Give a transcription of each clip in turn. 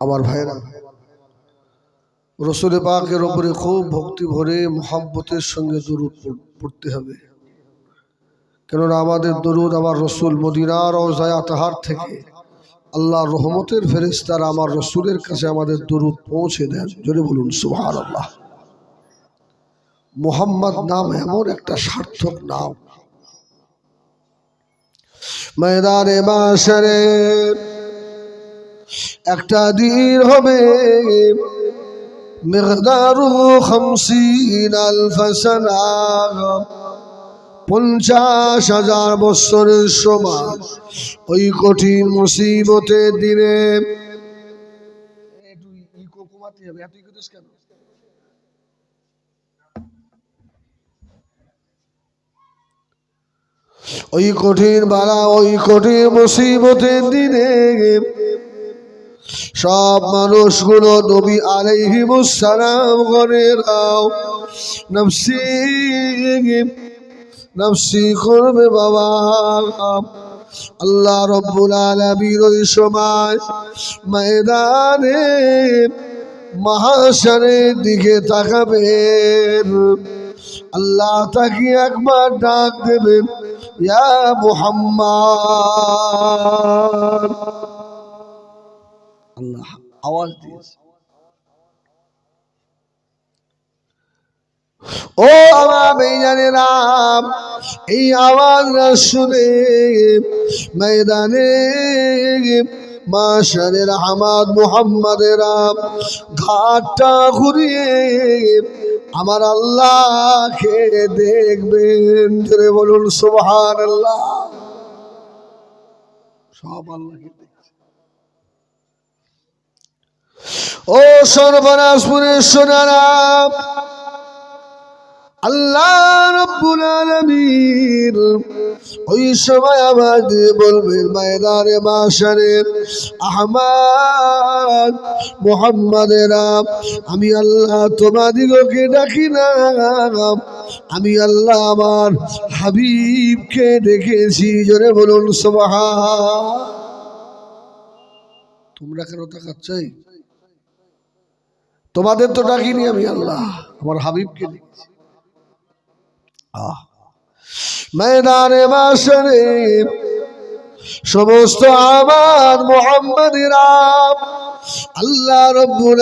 আমার ভাইরা রসুল পাকের ওপরে খুব ভক্তি ভরে মোহাব্বতের সঙ্গে দরুদ পড়- পড়তে হবে। কেননা আমাদের দরুদ আমার রসুল মদিনার ও জায়াতাহার থেকে আল্লাহ রহমতের ফেরেস্তার আমার রসুলের কাছে আমাদের দরুদ পৌঁছে দেন। জোরে বলুন সুহার আল্লাহ মোহাম্মদ নাম এমন একটা সার্থক নাম। ময়দানে বাসরে একটা দিন হবে মিকদারু খামসিন আলফ সানা। পঞ্চাশ হাজার বৎসরের সমান। ওই কঠিন মুসিবতের দিনে। ওই কঠিন বালা, ওই কঠিন মুসিবতের দিনে সব মানুষগুলো নবী আলাইহিমুসসালাম করে রাও নফসি নফসি করবে বাবা। আল্লাহ রব্বুল আলামিন ওই সময় ময়দানে মহাশরের দিকে তাকাবেন। আল্লাহ তাকে একবার ডাক দেবেন, ইয়া মুহাম্মদ। আল্লাহ আওয়াজ দিয়েছে। ও আমার বেজানেরাম এই আওয়াজটা শুনে ময়দানে মাশারের আহমাদ মুহাম্মাদেরাম ঘাটটা ঘুরিয়ে আমার আল্লাহকে দেখবেন। জোরে বলুন সুবহান আল্লাহ সব আল্লাহকে ও সর্বনাশপুরের সোনারাম আল্লাহ রব্বুল আলামিন ওই সময় বলবেন আমি আল্লাহ তোমাদিগকে ডাকি না, আমি আল্লাহ আমার হাবিবকে দেখেছি জোরে বলুন সুবহান। তোমরা কেন তাকাচ্ছই তোমাদের তো ডাকিনি আমি আল্লাহ। আমার হাবিবকে দেখছি। আহ। ময়দানে সমস্ত আমার মোহাম্মদিরা। আল্লাহ রব্বুল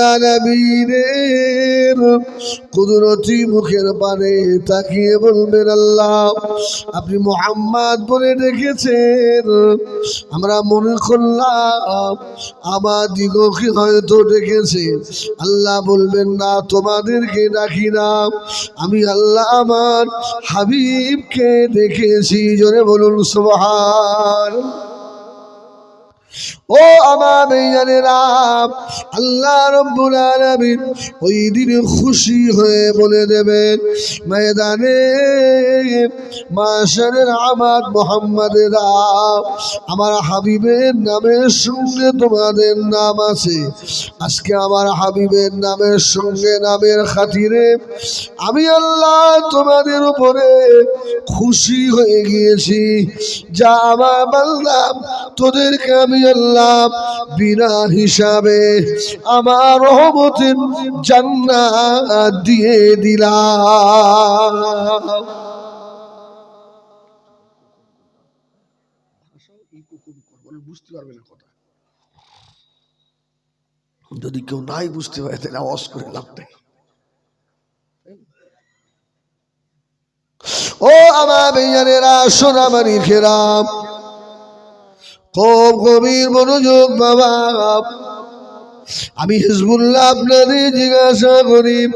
কুদরতি মুখের পানে তাকিয়ে বলবেন, আল্লাহ, আপনি মোহাম্মদ বলে ডেকেছেন। আমরা মনে করলাম, আমার দিগকে হয়তো ডেকেছেন আল্লাহ বলবেন, না, তোমাদেরকে ডাকি না। আমি আল্লাহ আমার হাবিবকে দেখেছি জোরে বলুন, সুবহান। ও আমার আল্লাহ রব্বুল আলামিন ওই দিন খুশি হয়ে বলে দেবেন, ময়দানে মাশারের আমাদ মোহাম্মদেরা, আমার হাবিবের নামের সঙ্গে তোমাদের নাম আছে। আজকে আমার হাবিবের নামের সঙ্গে নামের খাতিরে আমি আল্লাহ তোমাদের উপরে খুশি হয়ে গিয়েছি। যা আমার বললাম তোদেরকে আমি বিনা হিসাবে আমার রহমতের দিয়ে দিলাম। যদি কেউ নাই বুঝতে পারে, তাহলে আওয়াজ করে লাভ নেই। ও আমার বেয়ারেরা সোনামারি খেরাম খুব গভীর মনোযোগ বাবা। আমি হিজবুল্লাহ আপনাদের জিজ্ঞাসা করি,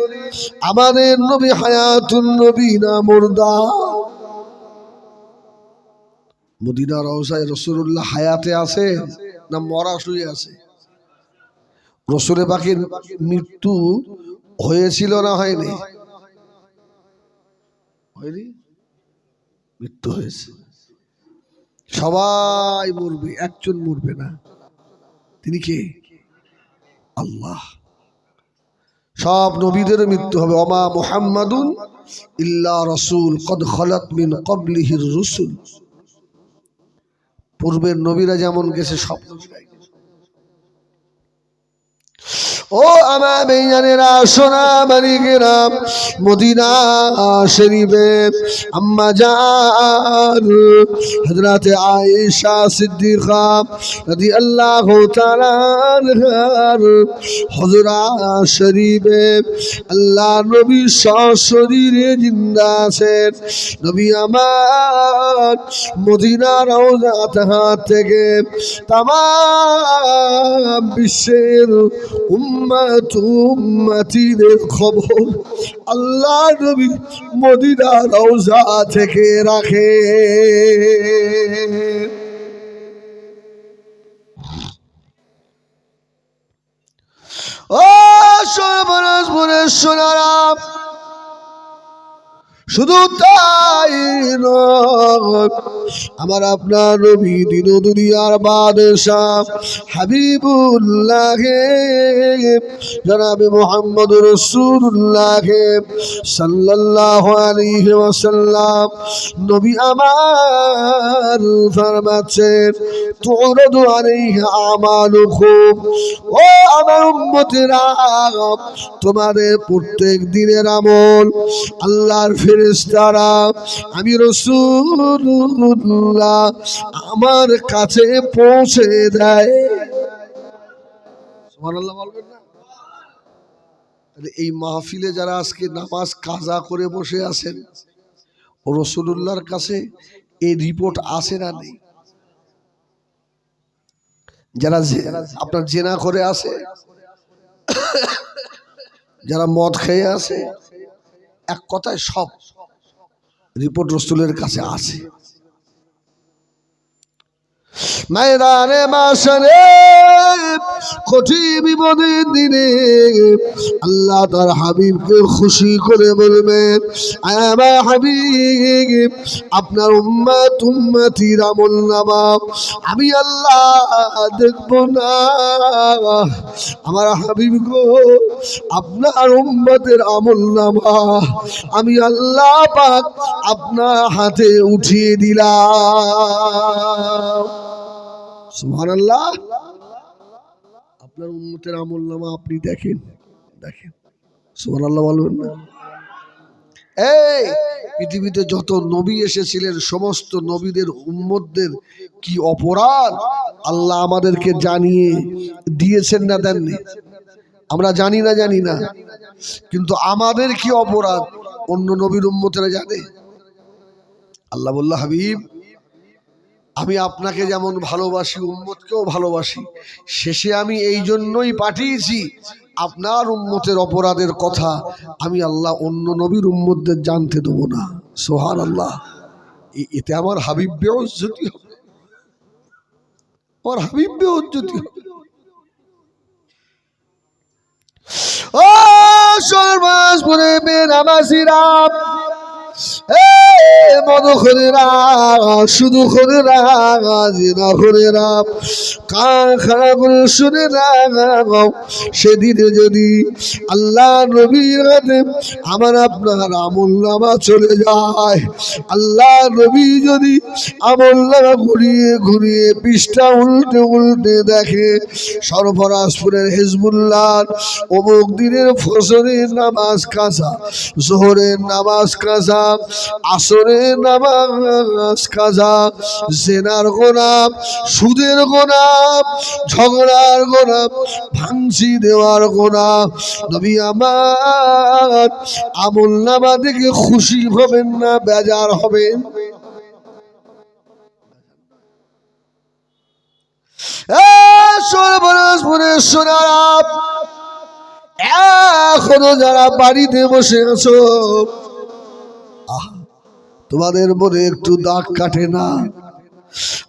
আমাদের নবী হায়াতুন নবী না মুর্দা? মদিনা রওসায় রসুল্লাহ হায়াতে আছে না মরা শুয়ে আছে? রসুলের পাখির মৃত্যু হয়েছিল না হয়নি? হয়নি? মৃত্যু হয়েছে। সবাই মরবে, একজন মরবে না। তিনি কে? আল্লাহ। সব নবীদের মৃত্যু হবে। অমা মোহাম্মাদুন ইল্লা রসুল, কদ খলত মিন কবলিহির রসুল। পূর্বের নবীরা যেমন গেছে সব নবীরাই গেছে। ও আমার বেইজানেরা সোনা গেলাম মদিনা শরীফে আম্মা জান হযরতে আয়েশা সিদ্দিকা রাদিয়াল্লাহু তাআলা আনহার হুজরা শরীফে আল্লাহ নবী সশরীরে জিন্দা আছেন। নবী আমার মদিনা রওজা তাহার থেকে তাম বিশ্বের উম্মাত উম্মাতিদের খবর আল্লাহ নবী মদিনা রওজা থেকে রাখে। ও সর্বনাশ বলে সোনারা শুধু তাই আমার আপনার নবী দিন দুনিয়ার বাদশাহ হাবিবুল্লাহ, জনাবে মোহাম্মদ রসুল্লাহ সাল্লাল্লাহু আলাইহি ওয়াসাল্লাম। নবী আমার ফরমাচ্ছেন, তুরদু আলাইহি আমালুকুম, ও আমার উম্মতেরা, তোমাদের প্রত্যেক দিনের আমল আল্লাহর আমি রসুল্লাহ আমার কাছে পৌঁছে দেয়। এই মাহফিলে যারা আজকে নামাজ কাজা করে বসে আছেন রসুল্লাহর কাছে এই রিপোর্ট আসে না নেই? যারা আপনার জেনা করে আসে যারা মদ খেয়ে আসে এক কথায় সব রিপোর্ট রসুলের কাছে আছে। ময়দানে মাসরে কঠিন বিপদের দিনে আল্লাহ তার হাবিবকে খুশি করে বলবেন হাবিব, আপনার উম্মাত, উম্মাতির আমল নামা আমি আল্লাহ দেখব না। আমার হাবিব গো, আপনার উম্মতের আমল নামা আমি আল্লাহ পাক আপনার হাতে উঠিয়ে দিলাম। সুবহানাল্লাহ। আপনার উম্মতের আমল নামা আপনি দেখেন দেখেন। সুবহানাল্লাহ বলবেন না? এই, পৃথিবীতে যত নবী এসেছিলেন, সমস্ত নবীদের, উম্মতদের কি অপরাধ? আল্লাহ আমাদেরকে জানিয়ে দিয়েছেন না দেননি? আমরা জানি না জানি না। কিন্তু আমাদের কি অপরাধ? অন্য নবীর উম্মতেরা জানে। আল্লাহ বলল, হাবিব আমি আপনাকে যেমন ভালোবাসি, উম্মতকেও ভালোবাসি, শেষে আমি এই জন্যই পাঠিয়েছি আপনার উম্মতের অপরাধের কথা। আমি আল্লাহ অন্য নবীর উম্মতদের জানতে দেবো না। সোহান আল্লাহ এতে আমার হাবিব বেউজ্জতি হবে। আমার হাবিব বেউজ্জতি হবে। ও সর্বাস পরে বেনামাসিরা খরেরা শুধু খরেরা জিনা খরেরা কান খাড়া করে শুনে সেদিনে যদি আল্লাহ নবীর আমার আপনার আমল নামা চলে যায়, আল্লাহ নবী যদি আমল নামা ঘুরিয়ে ঘুরিয়ে পৃষ্ঠা উল্টে উল্টে দেখে সরফরাজপুরের হেজবুল্লাহ, অমুক দিনের ফসলের নামাজ কাজা, জোহরের নামাজ কাজা, আসরের জেনার গোলাপ সুদের গোলাপ ঝগড়ার ভাঙছি দেওয়ার গোলাপ নবী আমার আমল নামা দেখে খুশি হবেন না বেজার হবেন। এখনও যারা বাড়িতে বসে আছো আহ, তোমাদের মনে একটু দাগ কাটে না?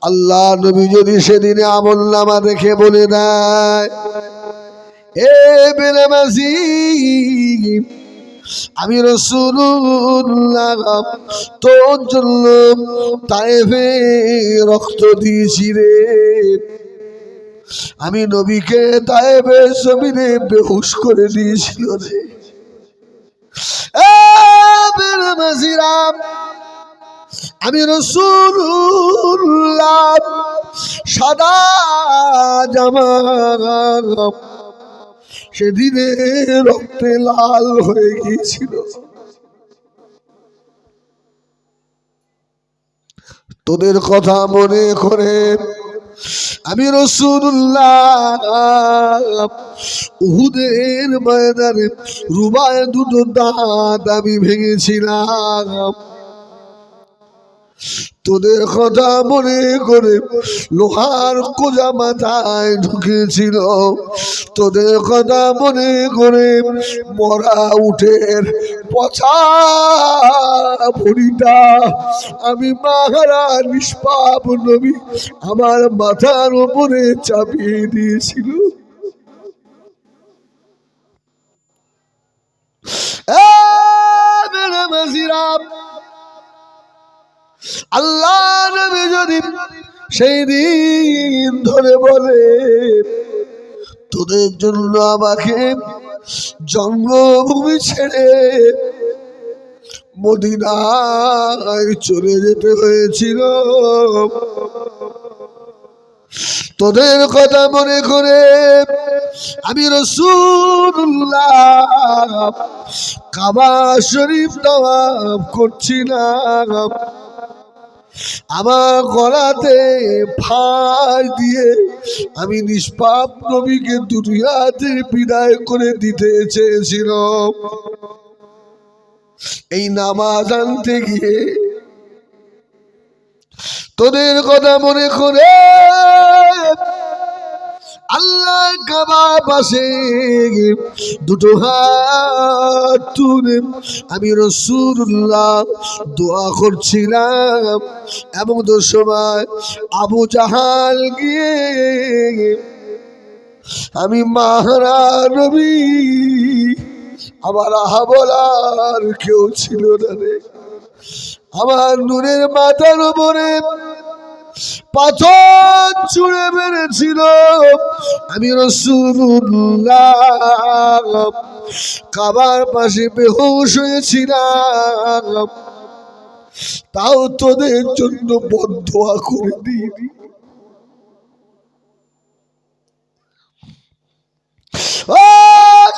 আল্লাহ নবী যদি সেদিনে আমল নামা দেখে বলে দেয়, এ বেনামাজি আমি রসুল্লাহ তোর জন্য তাইফে রক্ত দিয়েছি রে। আমি নবীকে তাইফে জমিনে বেহুশ করে দিয়েছিল রে। বেনামাজিরাম আমি রসুল্লাহ, সাদা জামা সেদিনে রক্তে লাল হয়ে গিয়েছিল। তোদের কথা মনে করে আমি রসুল্লাহ, উহুদের ময়দানে রুবায় দুটো দাঁত আমি ভেঙেছিলাম। তোদের কথা মনে করে লোহার কোজা মাথায় ঢুকেছিল। তোদের কথা মনে করে মরা উঠের পচা ভরিটা আমি মাহারা নিষ্পাপ নবী, আমার মাথার উপরে চাপিয়ে দিয়েছিল। এ মেরে আল্লাহ নবী যদি সেই দিন ধরে বলে, তোদের জন্য আমাকে জন্মভূমি ছেড়ে মদিনায় চলে যেতে হয়েছিল। তোদের কথা মনে করে আমি রসুল্লাহ কাবা শরীফ তওয়াব করছিলাম। আমার গলাতে ফাঁস দিয়ে আমি নিষ্পাপ নবীকে দুনিয়াতে বিদায় করে দিতে চেয়েছিল এই নামাজ আনতে গিয়ে তোদের কথা মনে করে আল্লাহ কাবা পাশে দুটো হাত তুলে আমি রসুল্লাহ দোয়া করছিলাম। এবং তো সময় আবু জাহাল গিয়ে আমি মাহারা নবী, আমার আহা বলার কেউ ছিল না রে। আমার নূরের মাথার উপরে পাথর চুড়ে মেরেছিল। আমি রসুল্লাহ কাবার পাশে বেহুশ হয়েছিলাম। তাও তোদের জন্য বদোয়া করে দিইনি। ও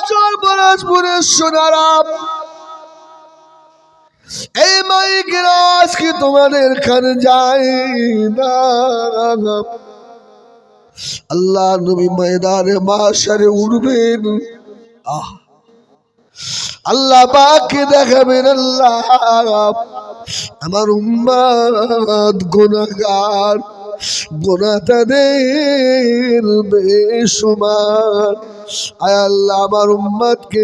চরবরাজপুরের সোনারাম। এই মাইকের কি তোমাদের খান যায় আল্লাহ নবী ময়দানে মাসারে উঠবেন আহ। আল্লাহ পাককে দেখাবেন আল্লাহ। আমার উম্মাদ গুনাহগার। গোনা তাদের বেসুমার আয় আল্লাহ আমার উম্মাদকে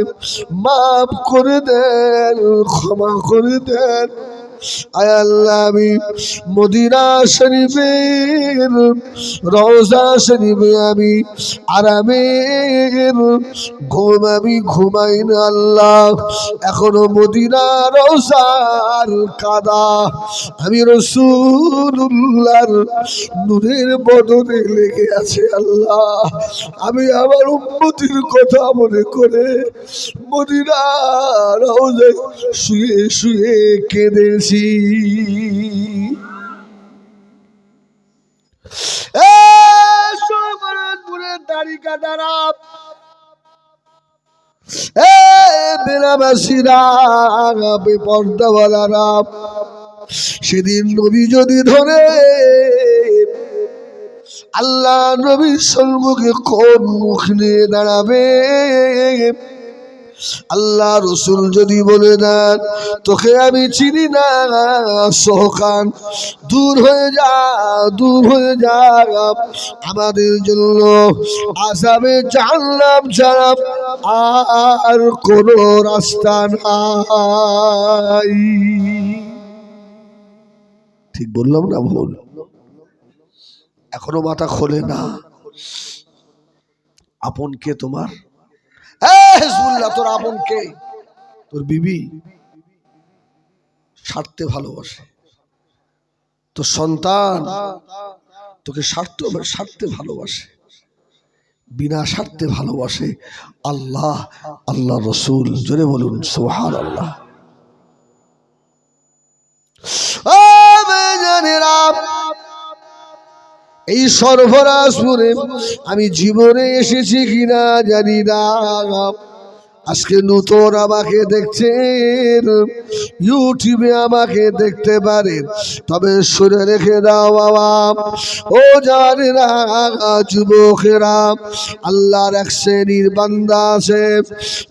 মাফ করে দেন ক্ষমা করে দেন। আয় মদিনা শরীফের, রওজা শরীফে আমি আরামের। ঘুম আমি ঘুমাই না আল্লাহ, এখনও মদিনা রওজার কাদা। আমি রসুল্লাহর নূরের বদনে লেগে আছে আল্লাহ। আমি আমার উন্নতির কথা মনে করে মদিনা রওজায় শুয়ে শুয়ে কেঁদেছি। বেপর্দাওয়ালারা সেদিন নবী যদি ধরে আল্লাহ নবীর সম্মুখে কোন মুখ নিয়ে দাঁড়াবে? আল্লাহ রসুল যদি বলে দেন, তোকে আমি চিনি না, সহকান। দূর হয়ে যা, দূর হয়ে যা আমাদের জন্য আসামে জানলাম ছাড়া আর কোনো রাস্তা নাই। ঠিক বললাম না ভুল? এখনও মাথা খোলে না। আপন কে হেজবুল্লাহ, তোর তোর বিবি ভালোবাসে। তোর সন্তান তোকে ভালোবাসে। বিনা স্বার্থে ভালোবাসে আল্লাহ আল্লাহ রসুল। জোরে বলুন সোহান আল্লাহ এই সর্বরাজপুরে আমি জীবনে এসেছি কিনা জানি না। আজকে নতুন আমাকে দেখছেন। ইউটিউবে আমাকে দেখতে পারেন। তবে শুনে রেখে দাও বাবা। ও জানেরা যুবকেরা আল্লাহর এক শ্রেণির বান্দা আছে।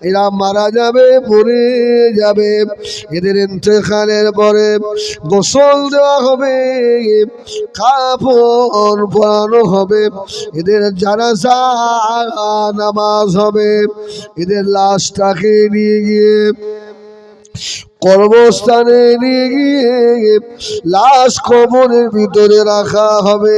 এরা মারা যাবে, মরে যাবে। এদের ইন্তেকালের পরে গোসল দেওয়া হবে, কাপড় পরানো হবে। এদের জানাজা, নামাজ হবে। এদের লাশটাকে নিয়ে গিয়ে কর্মস্থানে নিয়ে গিয়ে লাশ কবরের ভিতরে রাখা হবে।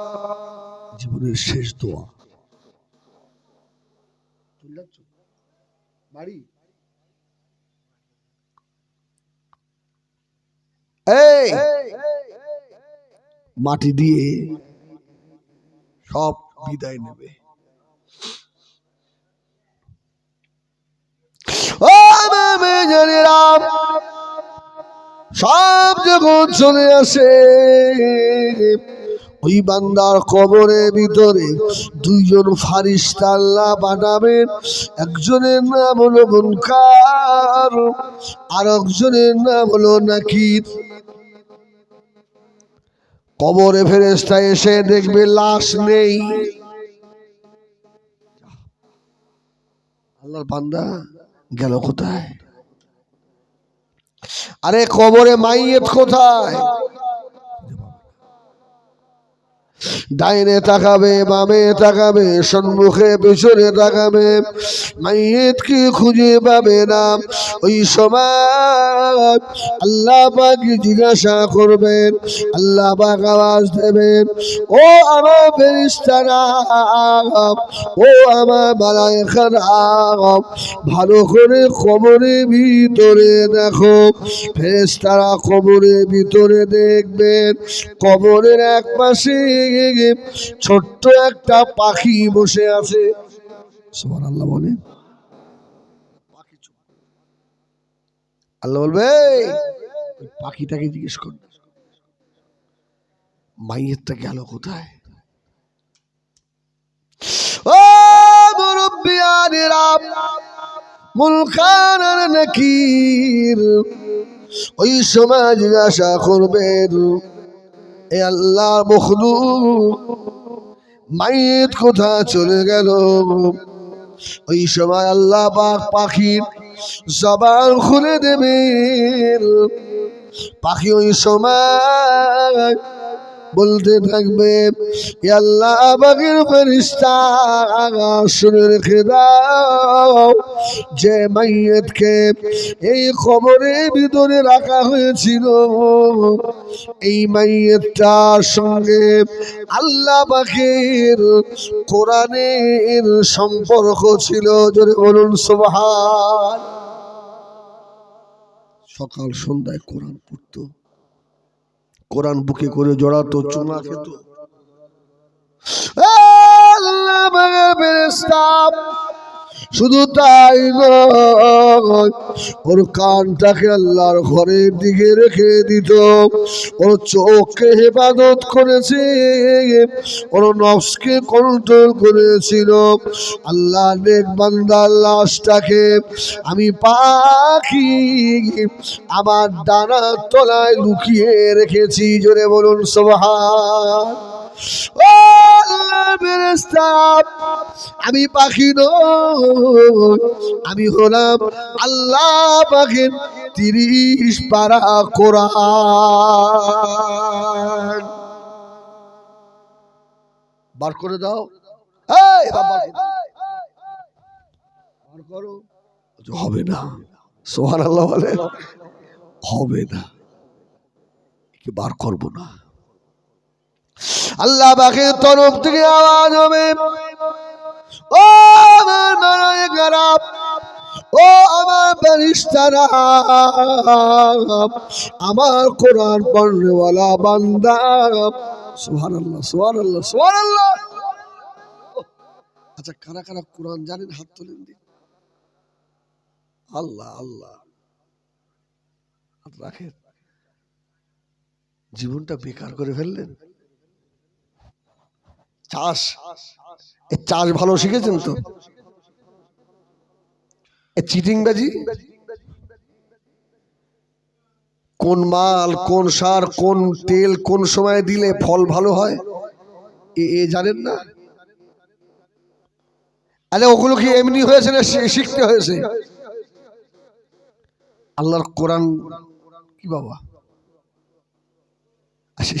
জীবনের শেষ দোয়া। মাটি দিয়ে সব বিদায় নেবে। সব যখন চলে আসে ওই বান্দার কবরের ভিতরে দুইজন ফারিস্তা আল্লাহ বানাবেন। একজনের নাম হলো মুনকার আর একজনের নাম হলো নাকির। কবরে ফেরেস্তা এসে দেখবে লাশ নেই। আল্লাহর বান্দা গেল কোথায়? আরে কবরে মাইয়েত কোথায়? ডাইনে তাকাবে, বামে তাকাবে, সম্মুখে, পেছনে তাকাবে। মাইয়েত কি খুঁজে পাবে না? ওই সময় আল্লাহ পাকি জিজ্ঞাসা করবেন, আল্লাহ পাক আওয়াজ দেবেন, ও আমার ফেরিস্তারা ও আমার মালায়েখারা ভালো করে কবরের ভিতরে দেখো। ফেরেস্তারা কবরের ভিতরে দেখবেন, কবরের এক পাশে ছোট্ট একটা পাখি বসে আছে। সুবহান আল্লাহ বলে। আল্লাহ বলবে পাখিটাকে জিজ্ঞেস কর। মাইয়েরটা গেল কোথায়? ও মুরব্বিয়ানেরা মুলকান নাকির, ওই সময় জিজ্ঞাসা করবেন এ আল্লাহ মখলু মাইত কোথা চলে গেল। ওই সময় আল্লাহ পাক পাখির জবান খুলে দেবে পাখি ওই সময় বলতে থাকবে, "এ আল্লাহ বাগের ফেরিস্তা শুনে রেখে দাও যে মাইয়েতকে এই খবরের ভিতরে রাখা হয়েছিল। এই মাইয়েতটার সঙ্গে আল্লাহ পাখির কোরআনের সম্পর্ক ছিল, জোরে বলুন সুবহান। সকাল সন্ধ্যায় কোরআন পড়তো। কোরআন বুকে করে জড়াতো চুনা খেত। শুধু তাই নয়, ওর কানটাকে আল্লাহর ঘরের দিকে রেখে দিত। ওর চোখকে হেফাজত করেছে, ওর নফসকে কন্ট্রোল করেছিল। আল্লাহ নেক বান্দার লাশটাকে আমি পাখি আমার ডানার তলায় লুকিয়ে রেখেছি, জোরে বলুন সোহান ও আমি পাখি আমি হলাম আল্লাহ পাখির তিরিশ পারা কোরআন। বার করে দাও। করো। হবে না। সোহান আল্লাহ বলে, হবে না। বার করব না। আল্লাহ পাকের তরফ থেকে আওয়াজ হবে। ও আমার মালায়েকারা ও আমার ফেরেশতারা, আমার কোরআন পড়নেওয়ালা বান্দা। সুবহানাল্লাহ সুবহানাল্লাহ সুবহানাল্লাহ। আচ্ছা কারা কারা কোরআন জানেন, হাত তোলেন দিন আল্লাহ আল্লাহ। হাত রাখেন। জীবনটা বেকার করে ফেললেন। চাষ। এ চাষ ভালো শিখেছেন তো? এ চিটিংবাজি? কোন মাল, কোন সার, কোন তেল, কোন সময় দিলে ফল ভালো হয়? এ জানেন না? আরে ওগুলো কি এমনি হয়েছে না শিখতে হয়েছে? আল্লাহর কোরআন কি বাবা?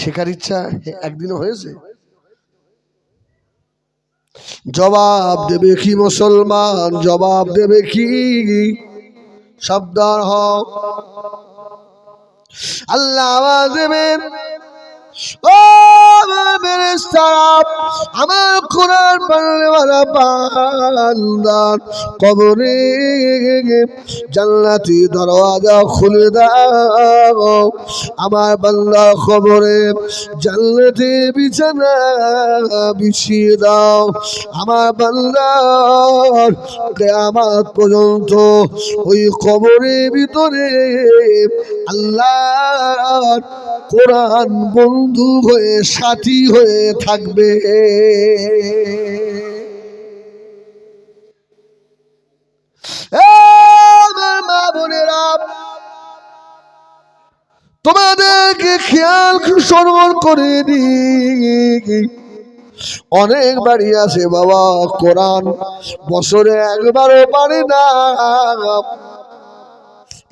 শেখার ইচ্ছা একদিনও হয়েছে? জবাব দেবে কি মুসলমান? জবাব দেবে কি? সাবধান হ আল্লাহ দেবেন। ও আমার কোরআন পড়নেওয়ালা বান্দার কবরে জান্নাতি দরওয়াজা খুলে দাও আমার বান্দার কবরে জান্নাতি বিছানা বিছিয়ে দাও আমার বান্দার কেয়ামত পর্যন্ত ওই কবরের ভিতরে আল্লাহ কোরআন বন্ধু হয়ে, সাথী হয়ে থাকবে। তোমাদেরকে খেয়াল স্মরণ করে দিই। অনেক বাড়ি আছে বাবা, কোরআন বছরে একবারও পারে না।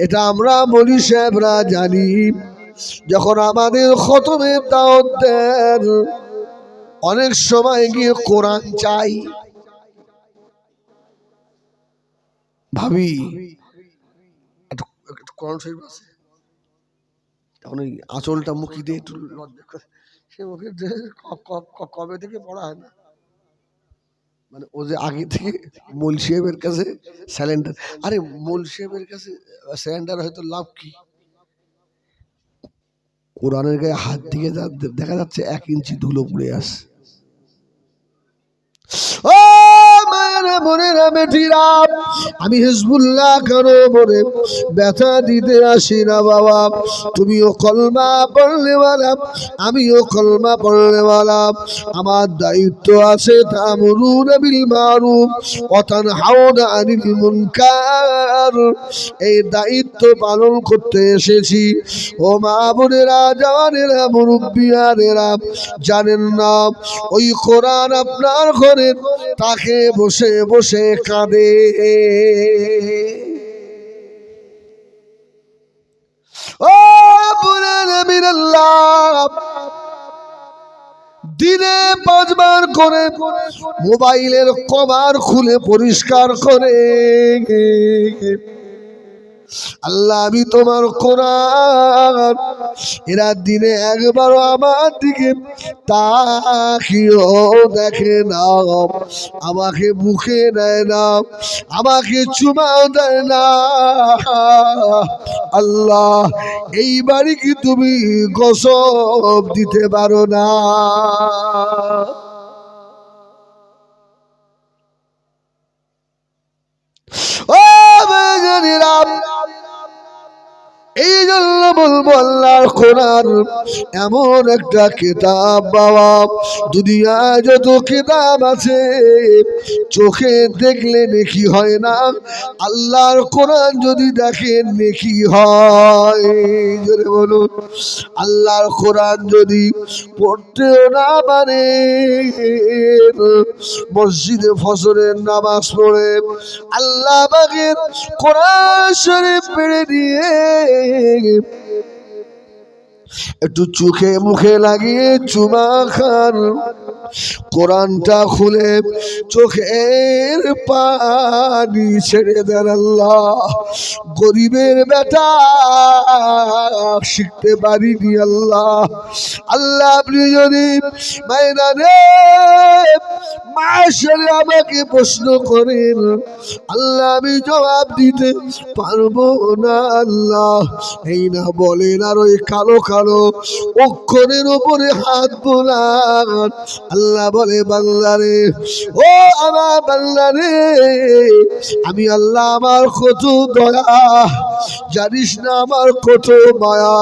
এটা আমরা বলি সাহেবরা জানি। যখন আমাদের খতমের দাওয়াত দেন, অনেক সময় গিয়ে কোরআন চাই। ভাবি কোরআন শরীফ আছে? তখন ওই আঁচলটা মুখি দিয়ে একটু সে মুখে কবে থেকে পড়া হয় না? মানে ও যে আগে থেকে মোল সাহেবের কাছে স্যালেন্ডার আরে মোল সাহেবের কাছে স্যালেন্ডার হয়তো লাভ কি? কোরআনের গায়ে হাত দিয়ে দেখা যাচ্ছে এক ইঞ্চি ধুলো পড়ে আস ও মায়েরা বোনেরা বেটিরা আমি হিজবুল্লাহ কেন বলে ব্যথা দিতে আসি না বাবা। তুমিও কলমা পড়লেওয়ালা আমিও কলমা পড়লেওয়ালা আমার দায়িত্ব আছে তামরুন বিল মারুফ অতান হাওনা আনিল মুনকার। এই দায়িত্ব পালন করতে এসেছি। ও মা বোনেরা, জওয়ানেরা, মুরব্বিয়ানেরা, জানেন না, ওই কোরআন আপনার ঘরে তাকে বসে বসে কাঁদে। ও দিনে পাঁচবার করে মোবাইলের কভার খুলে পরিষ্কার করে। আল্লাহ, আমি তোমার কোরআন এরা দিনে একবারও আমার দিকে দেখে না। আমাকে মুখে নেয় না, আমাকে চুমাও দেয় না। আল্লাহ, এই বাড়ি কি তুমি গসব দিতে পারো না? এই জন্য বলব আল্লাহর কোরআন, এমন একটা কিতাব বাবা। দুনিয়ায় যত কিতাব আছে, চোখে দেখলে নেকি হয় না। আল্লাহর কোরআন যদি দেখেন নেকি হয় বলুন। আল্লাহর কোরআন যদি পড়তেও না পারে, মসজিদে ফসরের নামাজ পড়ে, আল্লাহ বাগের কোরআন শরীফ পেড়ে দিয়ে একটু চোখে মুখে লাগিয়ে চুমা খান। কোরআনটা খুলে চোখের পানি ছেড়ে দেন আল্লাহ। গরিবের বেটা শিখতে পারিনি আল্লাহ। আল্লাহ, আপনি যদি মায়েরা রে আমাকে প্রশ্ন করেন, আল্লাহ, আমি জবাব দিতে পারব না আল্লাহ। এই না বলেন, আর ওই কালো কালো অক্ষরের ওপরে হাত বোলান। আল্লাহ বলে বাংলারে ও আমার বাংলারে আমি আল্লাহ আমার কত দয়া। জানিস না আমার কত মায়া?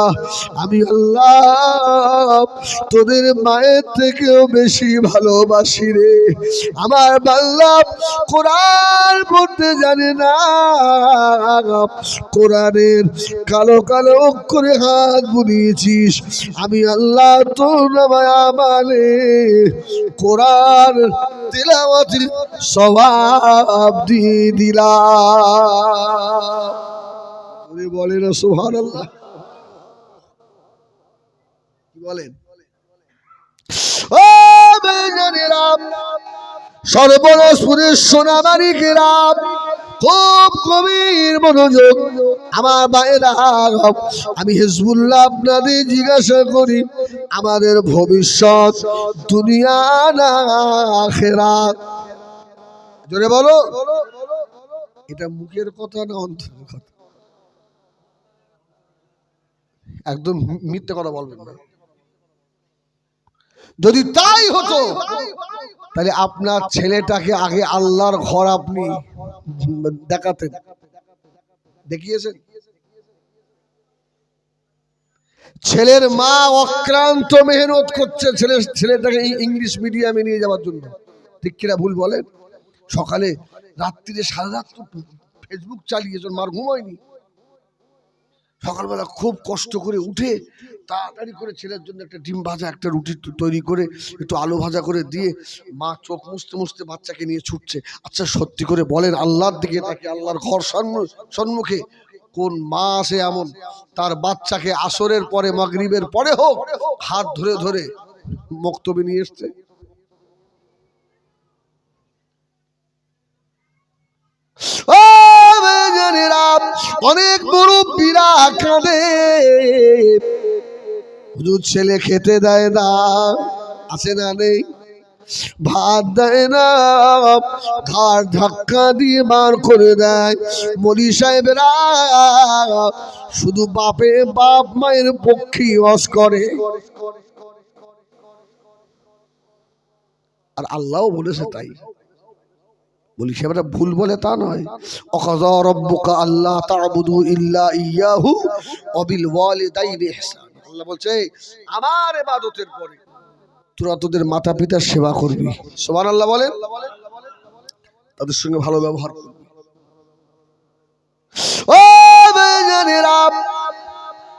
আমি আল্লাহ, তোদের মায়ের থেকেও বেশি ভালোবাসি রে। আমার বাংলা কোরআন পড়তে জানে না। কোরআনের কালো কালো অক্ষরে হাত বুলিয়েছিস। আমি আল্লাহ, তোর মায়া মানে কোরআন তেলাওয়াতের সবাব দিয়ে দিলাম বলে না আল্লাহ কি বলেন? ও খুব গভীর মনোযোগ, আমার বাইরা আমি হিজবুল্লাহ আপনাদের জিজ্ঞাসা করি, আমাদের ভবিষ্যৎ দুনিয়া না আখেরাত জোরে বলো। এটা মুখের কথা না অন্তরের কথা? একদম মিথ্যে কথা বলবেন না। যদি তাই হতো, তাহলে আপনার ছেলেটাকে আগে আল্লাহর ঘর আপনি দেখাতেন। দেখিয়েছেন? ছেলের মা অক্রান্ত মেহনত করছে ছেলে ছেলেটাকে ইংলিশ মিডিয়ামে নিয়ে যাওয়ার জন্য। ঠিক কিনা ভুল বলেন? সকালে, রাত্রিরে সারা রাত ফেসবুক চালিয়েছেন, মার ঘুমায়নি সকালবেলা খুব কষ্ট করে উঠে তাড়াতাড়ি করে ছেলের জন্য একটা ডিম ভাজা, একটা রুটি তৈরি করে একটু আলু ভাজা করে দিয়ে মা চোখ মুছতে মুছতে বাচ্চাকে নিয়ে ছুটছে। আচ্ছা সত্যি করে বলেন, আল্লাহর দিকে তাকে, আল্লাহর ঘর সম্মুখে কোন মা আছে এমন? তার বাচ্চাকে আসরের পরে, মাগরিবের পরে হোক, হাত ধরে ধরে মক্তবে নিয়ে এসছে। ও অনেক মুরব্বীরা কাঁদে। হুজুর ছেলে খেতে দেয় না, আছে না নেই? ভাত দেয় না, ঘাড় ধাক্কা দিয়ে মার করে দেয়। মলি সাহেবরা শুধু বাপে বাপ, মায়ের পক্ষে ওয়াজ করে। আর আল্লাহও বলেছে তাই। বলি সেটা ভুল বলে তা নয়। অকাজা রব্বুকা আল্লাহ তা'বুদু ইল্লা ইয়াহু ওয়া বিল ইহসান। আল্লাহ বলছে আমার ইবাদতের পরে তোরা তোদের মাতা পিতার সেবা করবি। সুবহানাল্লাহ বলেন। তাদের সঙ্গে ভালো ব্যবহার করবি।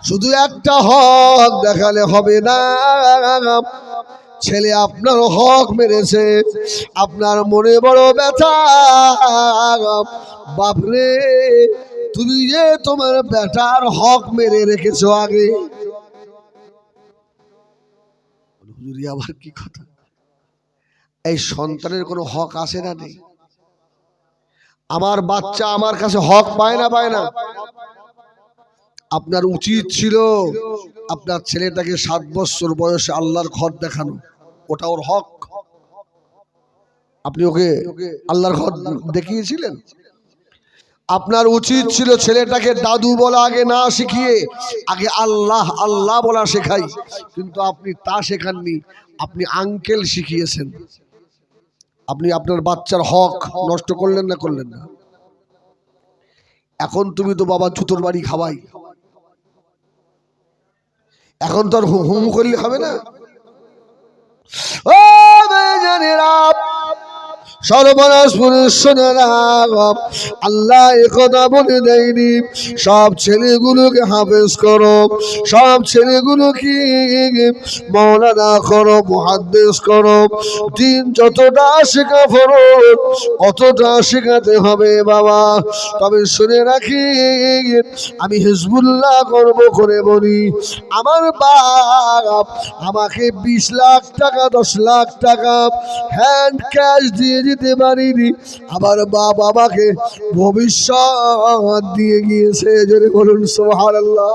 শুধু একটা হক দেখালে হবে না। ছেলে আপনার হক মেরেছে, আপনার মনে বড় ব্যথা। বাপরে, তুমি যে তোমার বেটার হক মেরে রেখেছো আগে। আবার কি কথা? এই সন্তানের কোনো হক আছে না নেই? আমার বাচ্চা আমার কাছে হক পায় না পায় না। আপনার উচিত ছিল আপনার ছেলেটাকে সাত বছর বয়সে আল্লাহর ঘর দেখানো। ওটা ওর হক। আপনি ওকে আল্লাহর ঘর দেখিয়েছিলেন? আপনার উচিত ছিল ছেলেটাকে দাদু বলা আগে না শিখিয়ে, আগে আল্লাহ আল্লাহ বলা শেখাই। কিন্তু আপনি তা শেখাননি। আপনি আঙ্কেল শিখিয়েছেন। আপনি আপনার বাচ্চার হক নষ্ট করলেন না করলেন না। এখন তুমি তো বাবা জুতোর বাড়ি খাওয়াই। এখন তো আর হুম হুম করলে হবে না। ও বেজানেরা। সর্বনাশ পুরুষ আল্লাহ একথা বলে দেয়নি। সব ছেলেগুলোকে হাফেজ করো। সব ছেলেগুলোকে মৌলানা করো মহাদ্দেশ করো। দিন যতটা শেখা ফরজ অতটা শেখাতে হবে বাবা। তবে শুনে রাখি, আমি হিজবুল্লাহ করব করে বলি, আমার বাপ আমাকে বিশ লাখ টাকা, দশ লাখ টাকা হ্যান্ড ক্যাশ দিয়ে যেতে পারিনি। আমার বাপ আমাকে ভবিষ্যৎ দিয়ে গিয়েছে। জোরে বলুন সোহার আল্লাহ